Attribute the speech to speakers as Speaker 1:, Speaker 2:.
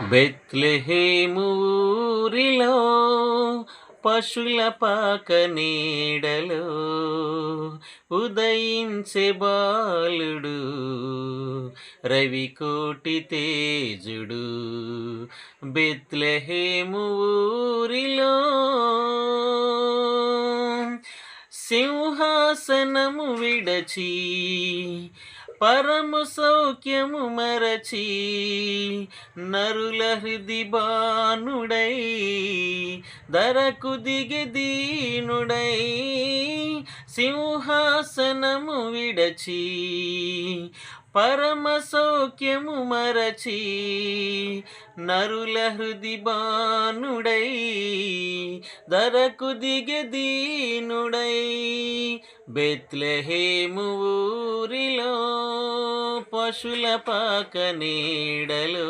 Speaker 1: బెత్లెహేమూరిలో పశుల పాక నీడలో ఉదయించే బాలుడు రవికోటి తేజుడు. బెత్లెహేమూరిలో సింహాసనము విడచి పరము సౌఖ్యము మరచి నరుల హృది బాణుడై ధరకు దిగి దీనుడై సింహాసనము విడచి పరమ సౌఖ్యము మరచి నరుల హృది బాణుడై ధరకు దిగి దీనుడై పశుల పాక నీడలో.